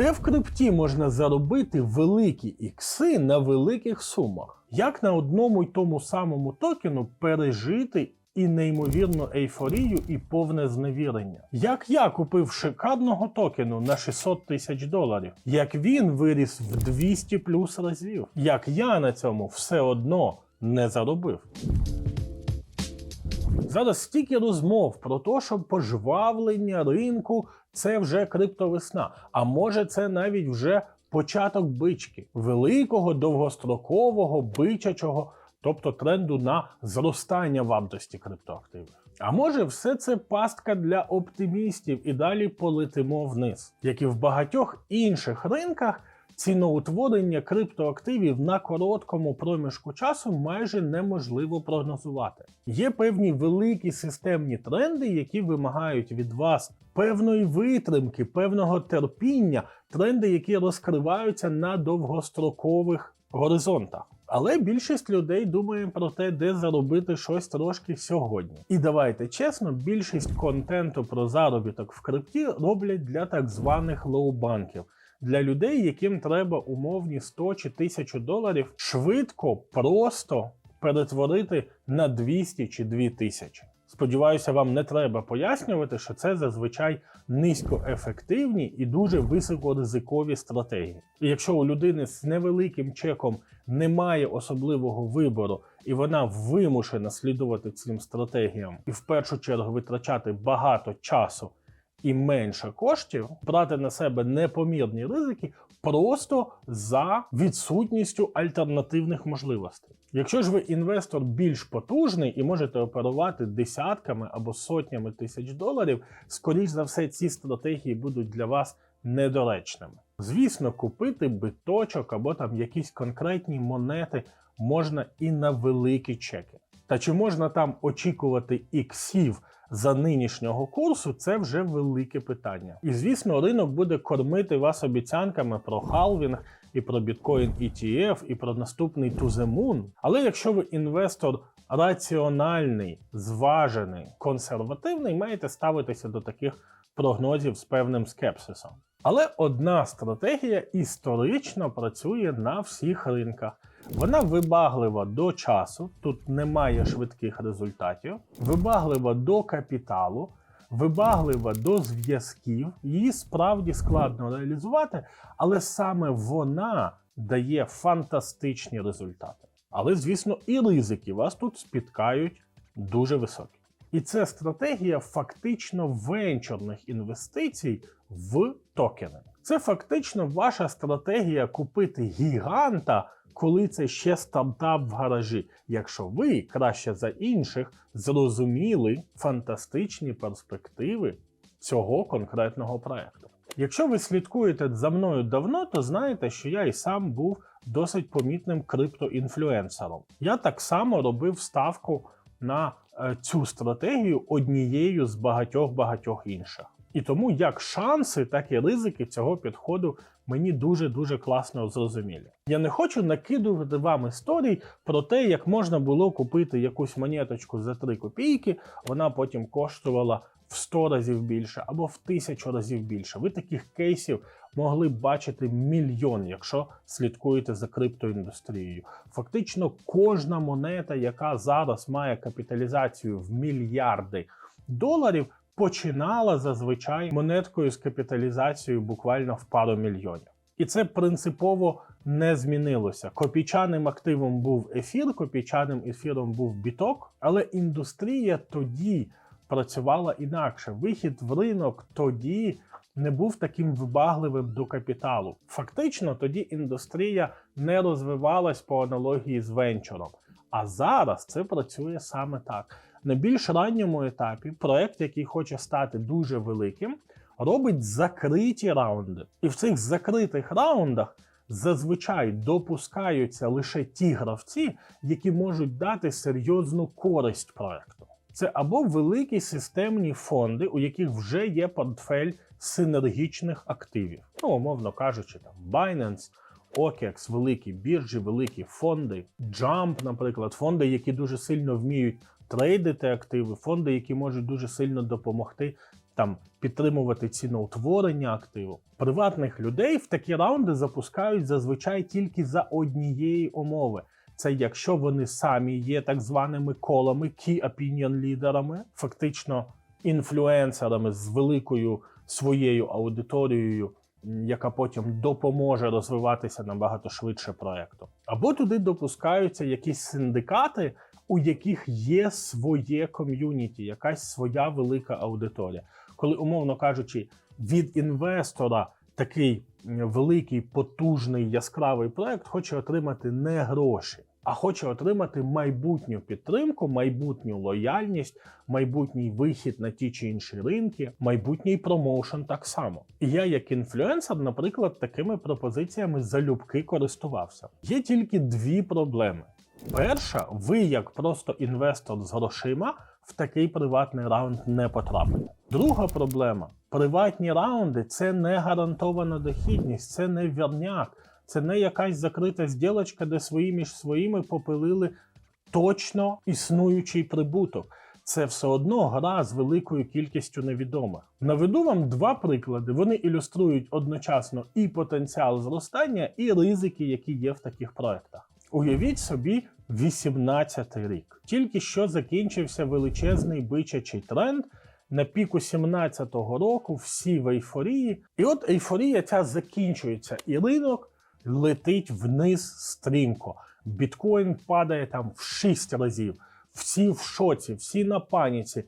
Де в крипті можна заробити великі ікси на великих сумах? Як на одному й тому самому токену пережити і неймовірну ейфорію і повне зневірення? Як я купив шикарного токену на 600 тисяч доларів? Як він виріс в 200 плюс разів? Як я на цьому все одно не заробив? Зараз стільки розмов про те, що пожвавлення ринку це вже криптовесна. А може, це навіть вже початок бички, великого довгострокового бичачого, тобто тренду на зростання вартості криптоактивів. А може, все це пастка для оптимістів, і далі полетимо вниз, як і в багатьох інших ринках. Ціноутворення криптоактивів на короткому проміжку часу майже неможливо прогнозувати. Є певні великі системні тренди, які вимагають від вас певної витримки, певного терпіння, тренди, які розкриваються на довгострокових горизонтах. Але більшість людей думає про те, де заробити щось трошки сьогодні. І давайте чесно, більшість контенту про заробіток в крипті роблять для так званих лоу-банків для людей, яким треба умовні 100 чи 1000 доларів швидко, просто перетворити на 200 чи 2000. Сподіваюся, вам не треба пояснювати, що це зазвичай низькоефективні і дуже високоризикові стратегії. І якщо у людини з невеликим чеком немає особливого вибору, і вона вимушена слідувати цим стратегіям і в першу чергу витрачати багато часу і менше коштів, брати на себе непомірні ризики просто за відсутністю альтернативних можливостей. Якщо ж ви інвестор більш потужний і можете оперувати десятками або сотнями тисяч доларів, скоріш за все, ці стратегії будуть для вас недоречними. Звісно, купити биточок або там якісь конкретні монети можна і на великі чеки. Та чи можна там очікувати іксів за нинішнього курсу, це вже велике питання. І звісно, ринок буде кормити вас обіцянками про халвінг і про біткоін ETF, і про наступний moon. Але якщо ви інвестор раціональний, зважений, консервативний, маєте ставитися до таких прогнозів з певним скепсисом. Але одна стратегія історично працює на всіх ринках. Вона вибаглива до часу, тут немає швидких результатів, вибаглива до капіталу, вибаглива до зв'язків. Її справді складно реалізувати, але саме вона дає фантастичні результати. Але, звісно, і ризики вас тут спіткають дуже високі. І це стратегія фактично венчурних інвестицій в токени. Це фактично ваша стратегія купити гіганта, коли це ще стартап в гаражі, якщо ви краще за інших зрозуміли фантастичні перспективи цього конкретного проекту. Якщо ви слідкуєте за мною давно, то знаєте, що я і сам був досить помітним криптоінфлюенсером. Я так само робив ставку на е, цю стратегію однією з багатьох-багатьох інших. І тому як шанси, так і ризики цього підходу мені дуже-дуже класно зрозумілі. Я не хочу накидувати вам історій про те, як можна було купити якусь монеточку за 3 копійки, вона потім коштувала в 100 разів більше або в тисячу разів більше. Ви таких кейсів могли б бачити мільйон, якщо слідкуєте за криптоіндустрією. Фактично, кожна монета, яка зараз має капіталізацію в мільярди доларів починала зазвичай монеткою з капіталізацією буквально в пару мільйонів. І це принципово не змінилося. Копійчаним активом був ефір, копійчаним ефіром був біток, але індустрія тоді працювала інакше. Вихід в ринок тоді не був таким вибагливим до капіталу. Фактично, тоді індустрія не розвивалась по аналогії з венчуром. А зараз це працює саме так. На більш ранньому етапі проект, який хоче стати дуже великим, робить закриті раунди. І в цих закритих раундах зазвичай допускаються лише ті гравці, які можуть дати серйозну користь проекту. Це або великі системні фонди, у яких вже є портфель синергічних активів, ну, умовно кажучи, там Binance, OKEX, великі біржі, великі фонди, Jump, наприклад, фонди, які дуже сильно вміють трейдити активи, фонди, які можуть дуже сильно допомогти там підтримувати ціноутворення активу. Приватних людей в такі раунди запускають зазвичай тільки за однієї умови. Це якщо вони самі є так званими колами, key opinion лідерами, фактично інфлюенсерами з великою своєю аудиторією, яка потім допоможе розвиватися набагато швидше проекту. Або туди допускаються якісь синдикати, у яких є своє ком'юніті, якась своя велика аудиторія. Коли, умовно кажучи, від інвестора такий великий, потужний, яскравий проект хоче отримати не гроші, а хоче отримати майбутню підтримку, майбутню лояльність, майбутній вихід на ті чи інші ринки, майбутній промоушен так само. І я, як інфлюенсер, наприклад, такими пропозиціями залюбки користувався. Є тільки дві проблеми. Перша, ви, як просто інвестор з грошима, в такий приватний раунд не потрапите. Друга проблема: приватні раунди це не гарантована дохідність, це не вірняк, це не якась закрита зділочка, де свої між своїми попилили точно існуючий прибуток. Це все одно гра з великою кількістю невідомих. Наведу вам два приклади. Вони ілюструють одночасно і потенціал зростання, і ризики, які є в таких проектах. Уявіть собі 18-й рік. Тільки що закінчився величезний бичачий тренд. На піку 17-го року всі в ейфорії. І от ейфорія ця закінчується, і ринок летить вниз стрімко. Біткоін падає там в 6 разів. Всі в шоці, всі на паніці,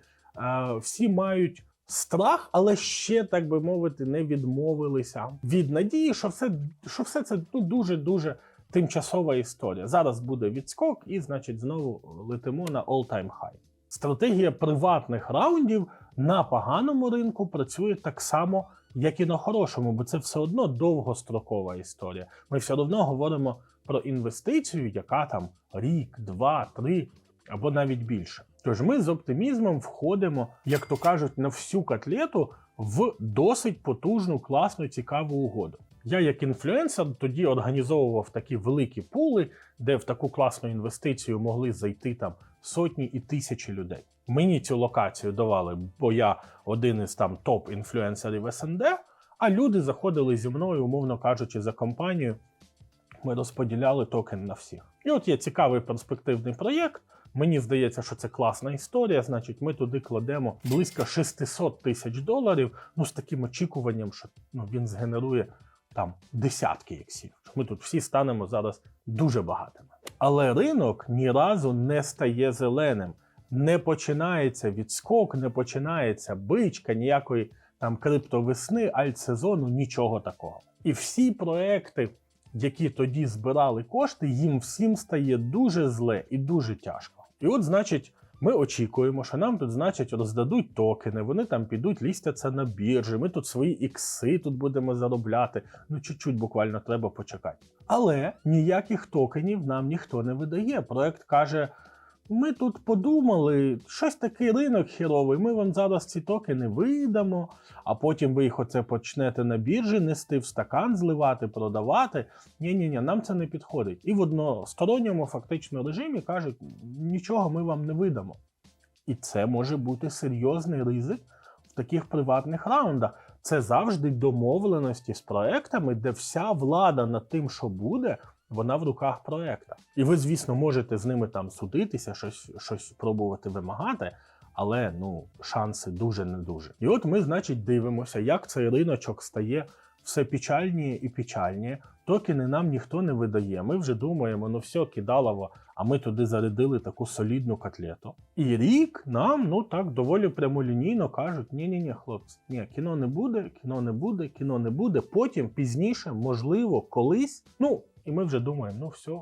всі мають страх, але ще, так би мовити, не відмовилися від надії, що все, що все це ну, дуже-дуже тимчасова історія. Зараз буде відскок, і, значить, знову летимо на all-time high. Стратегія приватних раундів на поганому ринку працює так само, як і на хорошому, бо це все одно довгострокова історія. Ми все одно говоримо про інвестицію, яка там рік, два, три або навіть більше. Тож ми з оптимізмом входимо, як то кажуть, на всю котлету в досить потужну, класну, цікаву угоду. Я, як інфлюенсер, тоді організовував такі великі пули, де в таку класну інвестицію могли зайти там сотні і тисячі людей. Мені цю локацію давали, бо я один із там топ-інфлюенсерів СНД, а люди заходили зі мною, умовно кажучи, за компанію. Ми розподіляли токен на всіх. І от є цікавий перспективний проєкт. Мені здається, що це класна історія. Значить, ми туди кладемо близько 600 тисяч доларів. Ну з таким очікуванням, що ну, він згенерує там десятки іксів. Ми тут всі станемо зараз дуже багатими. Але ринок ні разу не стає зеленим. Не починається відскок, не починається бичка, ніякої там криптовесни, альтсезону, нічого такого. І всі проекти, які тоді збирали кошти, їм всім стає дуже зле і дуже тяжко. І от, значить, ми очікуємо, що нам тут, значить, роздадуть токени, вони там підуть, лістяться на біржі, ми тут свої ікси тут будемо заробляти. Ну, чуть-чуть буквально треба почекати. Але ніяких токенів нам ніхто не видає. Проект каже: ми тут подумали, щось такий ринок хіровий, ми вам зараз ці токени видамо, а потім ви їх оце почнете на біржі нести в стакан, зливати, продавати. Ні-ні, ні нам це не підходить. І в односторонньому фактично режимі кажуть, нічого ми вам не видамо. І це може бути серйозний ризик в таких приватних раундах. Це завжди домовленості з проектами, де вся влада над тим, що буде, вона в руках проекта. І ви, звісно, можете з ними там судитися, щось, щось пробувати вимагати. Але ну шанси дуже не дуже. І от ми, значить, дивимося, як цей риночок стає все печальніє і печальніє. Токени нам ніхто не видає. Ми вже думаємо, ну все, кидалово, а ми туди зарядили таку солідну котлету. І рік нам, ну так, доволі прямолінійно кажуть: ні ні ні хлопці, ні, кіно не буде, кіно не буде, кіно не буде. Потім пізніше, можливо, колись. Ну, і ми вже думаємо, ну все.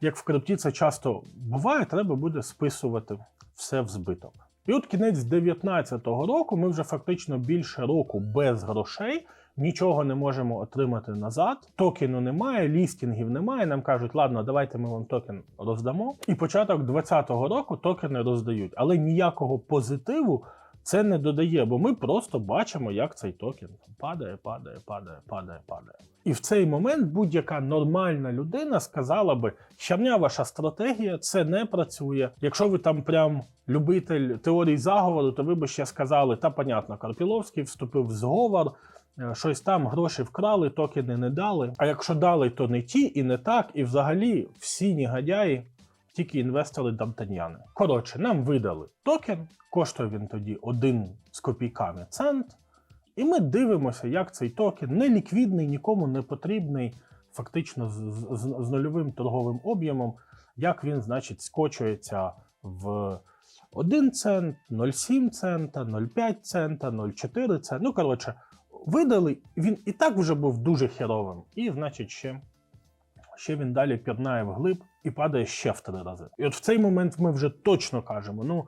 Як в крипті це часто буває, треба буде списувати все в збиток. І от кінець 2019 року ми вже фактично більше року без грошей, нічого не можемо отримати назад. Токену немає, лістінгів немає. Нам кажуть, ладно, давайте ми вам токен роздамо. І початок 2020 року токени роздають, але ніякого позитиву це не додає, бо ми просто бачимо, як цей токен падає, падає, падає, падає, падає. І в цей момент будь-яка нормальна людина сказала би, щавня ваша стратегія, це не працює. Якщо ви там прям любитель теорії заговору, то ви би ще сказали, та понятно, Карпіловський вступив в зговор. е, Щось там гроші вкрали, токени не дали. А якщо дали, то не ті і не так. І взагалі всі негодяї, тільки інвестори Д'Артаньяни. Коротше, нам видали токен, коштує він тоді один з копійками цент. І ми дивимося, як цей токен неліквідний, нікому не потрібний, фактично з, з, з- з нульовим торговим об'ємом, як він, значить, скочується в 1 цент, 0,7 цента, 0,5 цента, 0,4 цента. Ну, коротше, видали, він і так вже був дуже херовим. І, значить, ще, ще він далі пірнає вглиб і падає ще в три рази. І от в цей момент ми вже точно кажемо: ну,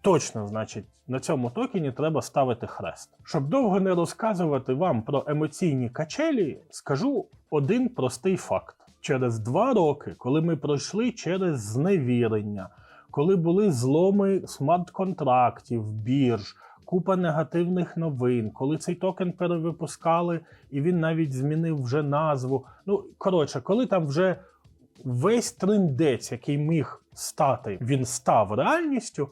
точно, значить, на цьому токені треба ставити хрест. Щоб довго не розказувати вам про емоційні качелі, скажу один простий факт: через два роки, коли ми пройшли через зневірення, коли були зломи смарт-контрактів, бірж. Купа негативних новин, коли цей токен перевипускали, і він навіть змінив вже назву. Ну, коротше, коли там вже весь триндець, який міг стати, він став реальністю.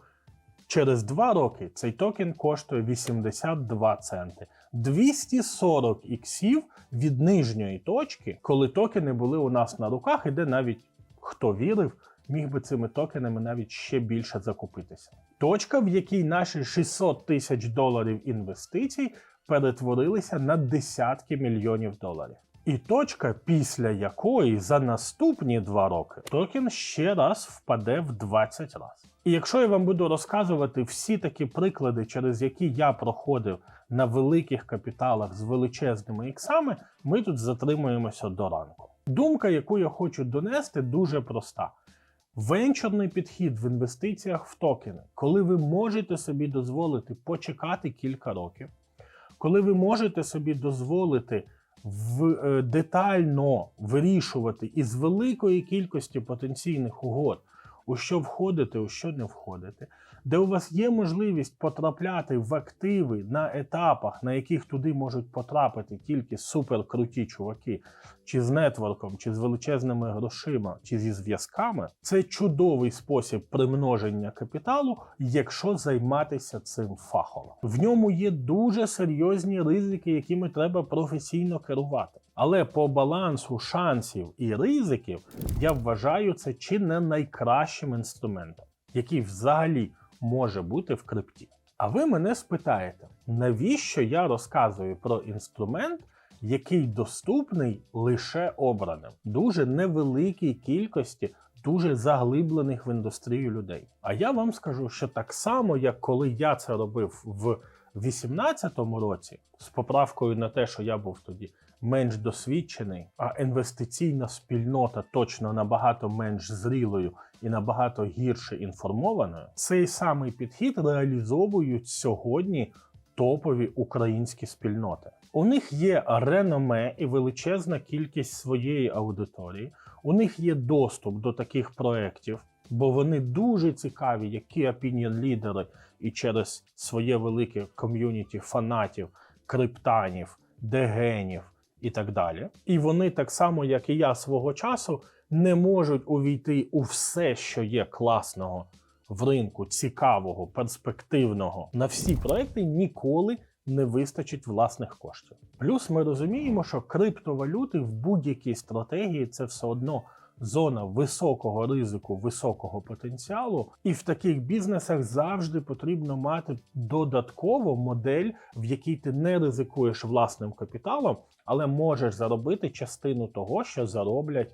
Через два роки цей токен коштує 82 центи. 240 іксів від нижньої точки, коли токени були у нас на руках, і де навіть хто вірив, міг би цими токенами навіть ще більше закупитися. Точка, в якій наші 600 тисяч доларів інвестицій перетворилися на десятки мільйонів доларів. І точка, після якої за наступні два роки токен ще раз впаде в 20 разів. І якщо я вам буду розказувати всі такі приклади, через які я проходив на великих капіталах з величезними іксами, ми тут затримуємося до ранку. Думка, яку я хочу донести, дуже проста. Венчурний підхід в інвестиціях в токени, коли ви можете собі дозволити почекати кілька років, коли ви можете собі дозволити в, е, детально вирішувати із великої кількості потенційних угод, у що входити, у що не входити, де у вас є можливість потрапляти в активи на етапах, на яких туди можуть потрапити тільки суперкруті чуваки, чи з нетворком, чи з величезними грошима, чи зі зв'язками, це чудовий спосіб примноження капіталу, якщо займатися цим фахово. В ньому є дуже серйозні ризики, якими треба професійно керувати. Але по балансу шансів і ризиків я вважаю це чи не найкращим інструментом, який взагалі може бути в крипті. А ви мене спитаєте, навіщо я розказую про інструмент, який доступний лише обраним, дуже невеликій кількості дуже заглиблених в індустрію людей. А я вам скажу, що так само, як коли я це робив в 2018 році, з поправкою на те, що я був тоді менш досвідчений, а інвестиційна спільнота точно набагато менш зрілою і набагато гірше інформованою, цей самий підхід реалізовують сьогодні топові українські спільноти. У них є реноме і величезна кількість своєї аудиторії. У них є доступ до таких проєктів, бо вони дуже цікаві, які opinion лідери і через своє велике ком'юніті фанатів, криптанів, дегенів і так далі. І вони так само, як і я свого часу, не можуть увійти у все, що є класного в ринку, цікавого, перспективного. На всі проекти ніколи не вистачить власних коштів. Плюс ми розуміємо, що криптовалюти в будь-якій стратегії це все одно зона високого ризику, високого потенціалу, і в таких бізнесах завжди потрібно мати додатково модель, в якій ти не ризикуєш власним капіталом, але можеш заробити частину того, що зароблять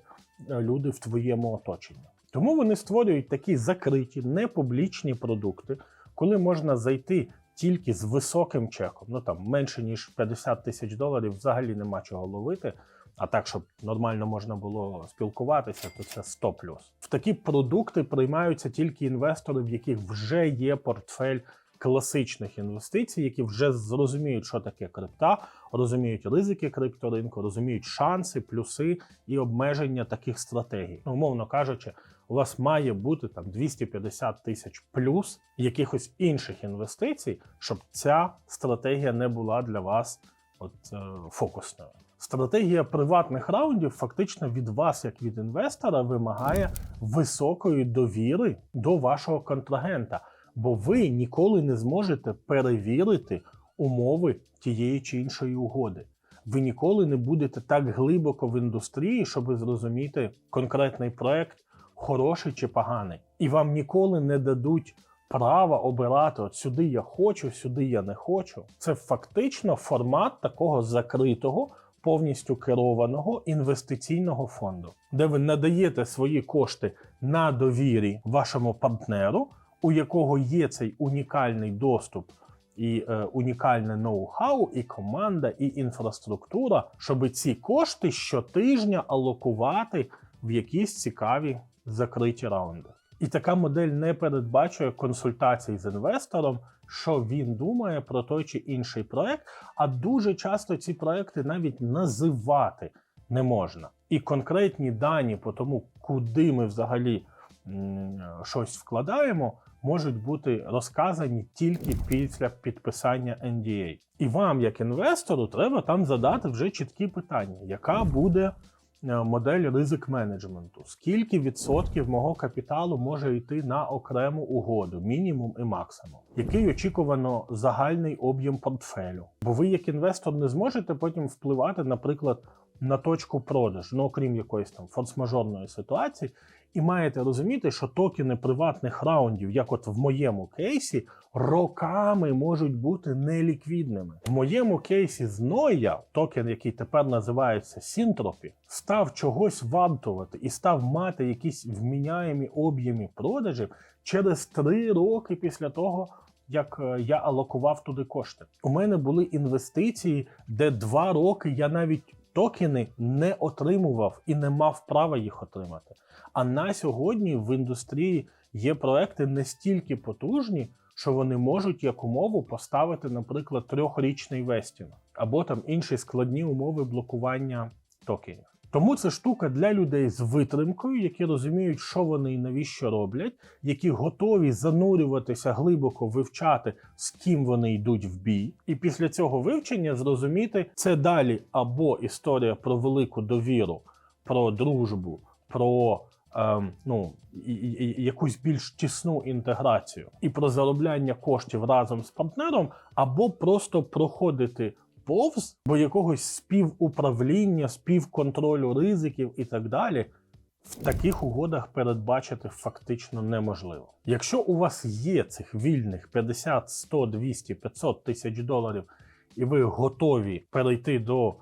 люди в твоєму оточенні. Тому вони створюють такі закриті, непублічні продукти, коли можна зайти тільки з високим чеком, ну там менше ніж 50 тисяч доларів, взагалі нема чого ловити. А так, щоб нормально можна було спілкуватися, то це 100 В такі продукти приймаються тільки інвестори, в яких вже є портфель класичних інвестицій, які вже зрозуміють, що таке крипта, розуміють ризики крипторинку, розуміють шанси, плюси і обмеження таких стратегій. Ну, умовно кажучи, у вас має бути там 250 тисяч плюс якихось інших інвестицій, щоб ця стратегія не була для вас от, е, фокусною. Стратегія приватних раундів фактично від вас, як від інвестора, вимагає високої довіри до вашого контрагента, бо ви ніколи не зможете перевірити умови тієї чи іншої угоди. Ви ніколи не будете так глибоко в індустрії, щоб зрозуміти конкретний проект, хороший чи поганий. І вам ніколи не дадуть права обирати от сюди я хочу, сюди я не хочу. Це фактично формат такого закритого, повністю керованого інвестиційного фонду, де ви надаєте свої кошти на довірі вашому партнеру, у якого є цей унікальний доступ і е, унікальне ноу-хау, і команда, і інфраструктура, щоб ці кошти щотижня алокувати в якісь цікаві закриті раунди. І така модель не передбачує консультацій з інвестором, що він думає про той чи інший проект. А дуже часто ці проекти навіть називати не можна. І конкретні дані по тому, куди ми взагалі м, щось вкладаємо, можуть бути розказані тільки після підписання NDA. І вам, як інвестору, треба там задати вже чіткі питання, яка буде е, модель ризик менеджменту, скільки відсотків мого капіталу може йти на окрему угоду, мінімум і максимум, який очікувано загальний об'єм портфелю. Бо ви, як інвестор, не зможете потім впливати, наприклад, на точку продажу, ну окрім якоїсь там форс-мажорної ситуації, і маєте розуміти, що токени приватних раундів, як от в моєму кейсі, роками можуть бути неліквідними. В моєму кейсі з Noia, токен, який тепер називається Сінтропі, став чогось вартувати і став мати якісь вміняємі об'єми продажів через три роки після того. Як е, я алокував туди кошти, у мене були інвестиції, де два роки я навіть токени не отримував і не мав права їх отримати. А на сьогодні в індустрії є проекти настільки потужні, що вони можуть як умову поставити, наприклад, трьохрічний вестінг або там інші складні умови блокування токенів. Тому це штука для людей з витримкою, які розуміють, що вони і навіщо роблять, які готові занурюватися глибоко вивчати, з ким вони йдуть в бій, і після цього вивчення зрозуміти, це далі або історія про велику довіру, про дружбу, про ем, ну, і, і, і якусь більш тісну інтеграцію. І про заробляння коштів разом з партнером, або просто проходити повз бо якогось співуправління, співконтролю ризиків і так далі. В таких угодах передбачити фактично неможливо. Якщо у вас є цих вільних 50, 100, 200, 500 тисяч доларів, і ви готові перейти до е,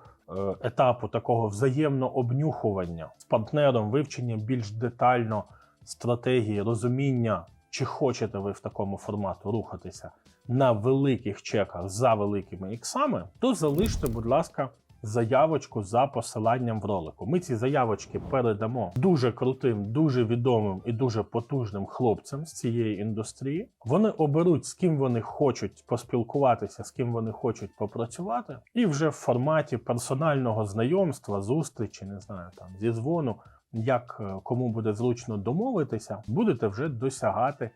етапу такого взаємного обнюхування з партнером, вивчення більш детально стратегії, розуміння, чи хочете ви в такому формату рухатися на великих чеках за великими іксами, то залиште, будь ласка, заявочку за посиланням в ролику. Ми ці заявочки передамо дуже крутим, дуже відомим і дуже потужним хлопцям з цієї індустрії. Вони оберуть, з ким вони хочуть поспілкуватися, з ким вони хочуть попрацювати, і вже в форматі персонального знайомства, зустрічі, не знаю, там зі дзвону, як е, кому буде зручно домовитися, будете вже досягати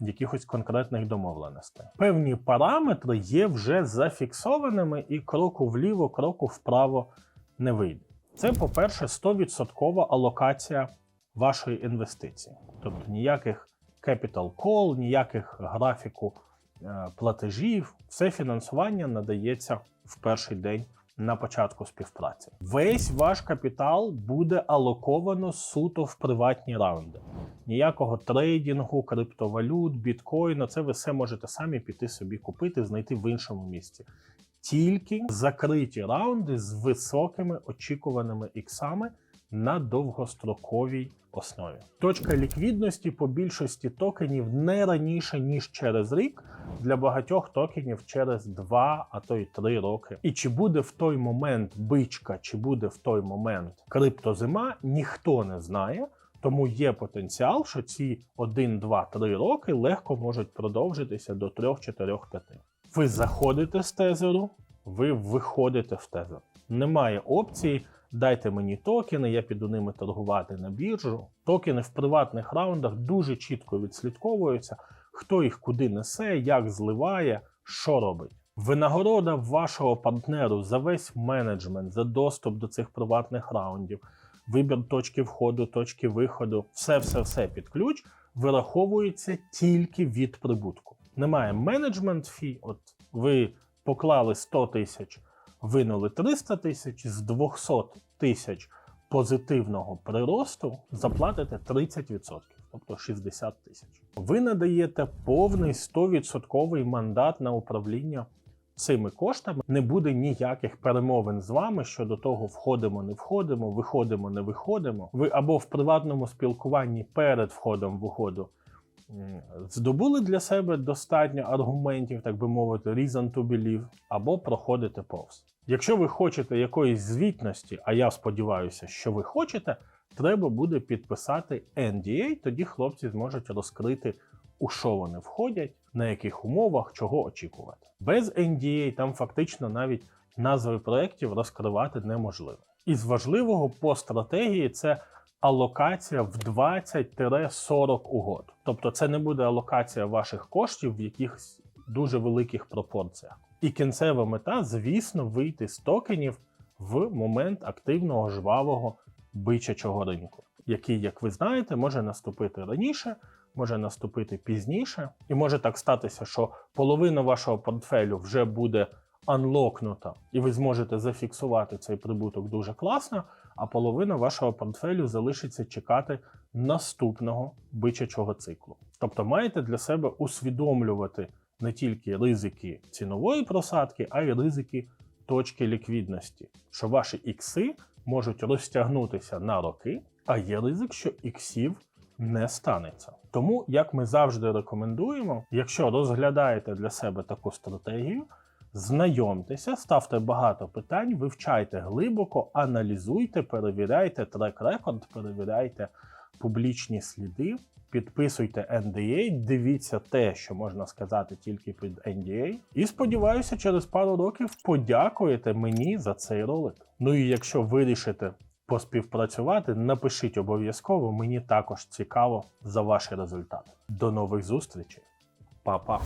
якихось конкретних домовленостей. Певні параметри є вже зафіксованими, і кроку вліво, кроку вправо не вийде. Це, по-перше, 100% алокація вашої інвестиції. Тобто ніяких capital call, ніяких графіку е, платежів, все фінансування надається в перший день на початку співпраці. Весь ваш капітал буде алоковано суто в приватні раунди. Ніякого трейдингу, криптовалют, біткоїна. Це ви все можете самі піти собі купити, знайти в іншому місці. Тільки закриті раунди з високими очікуваними іксами на довгостроковій основі. Точка ліквідності по більшості токенів не раніше ніж через рік, для багатьох токенів через 2, а то й 3 роки. І чи буде в той момент бичка, чи буде в той момент криптозима, ніхто не знає. Тому є потенціал, що ці 1, 2, 3 роки легко можуть продовжитися до 3, 4, 5. Ви заходите з тезеру, ви виходите в тезер. Немає опції. Дайте мені токени, я піду ними торгувати на біржу. Токени в приватних раундах дуже чітко відслідковуються, хто їх куди несе, як зливає, що робить. Винагорода вашого партнеру за весь менеджмент, за доступ до цих приватних раундів, вибір точки входу, точки виходу, все, все, все під ключ вираховується тільки від прибутку. Немає менеджмент фі. От ви поклали 100 тисяч, винули 300 тисяч з 200 тисяч позитивного приросту заплатите 30%, тобто 60 тисяч. Ви надаєте повний 100% мандат на управління цими коштами. Не буде ніяких перемовин з вами щодо того, входимо, не входимо, виходимо, не виходимо. Ви або в приватному спілкуванні перед входом в угоду здобули для себе достатньо аргументів, так би мовити, reason to believe, або проходите повз. Якщо ви хочете якоїсь звітності, а я сподіваюся, що ви хочете, треба буде підписати NDA, тоді хлопці зможуть розкрити, у що вони входять, на яких умовах, чого очікувати. Без NDA там фактично навіть назви проєктів розкривати неможливо. Із важливого по стратегії це алокація в 20-40 угод. Тобто це не буде алокація ваших коштів в якихось дуже великих пропорціях. І кінцева мета, звісно, вийти з токенів в момент активного жвавого бичачого ринку, який, як ви знаєте, може наступити раніше, може наступити пізніше, і може так статися, що половина вашого портфелю вже буде анлокнута, і ви зможете зафіксувати цей прибуток дуже класно, а половина вашого портфелю залишиться чекати наступного бичачого циклу. Тобто маєте для себе усвідомлювати не тільки ризики цінової просадки, а й ризики точки ліквідності, що ваші ікси можуть розтягнутися на роки, а є ризик, що іксів не станеться. Тому, як ми завжди рекомендуємо, якщо розглядаєте для себе таку стратегію, знайомтеся, ставте багато питань, вивчайте глибоко, аналізуйте, перевіряйте трек-рекорд, перевіряйте публічні сліди, підписуйте NDA, дивіться те, що можна сказати тільки під NDA. І сподіваюся, через пару років подякуєте мені за цей ролик. Ну і якщо вирішите поспівпрацювати, напишіть обов'язково, мені також цікаво за ваші результати. До нових зустрічей, Па-па!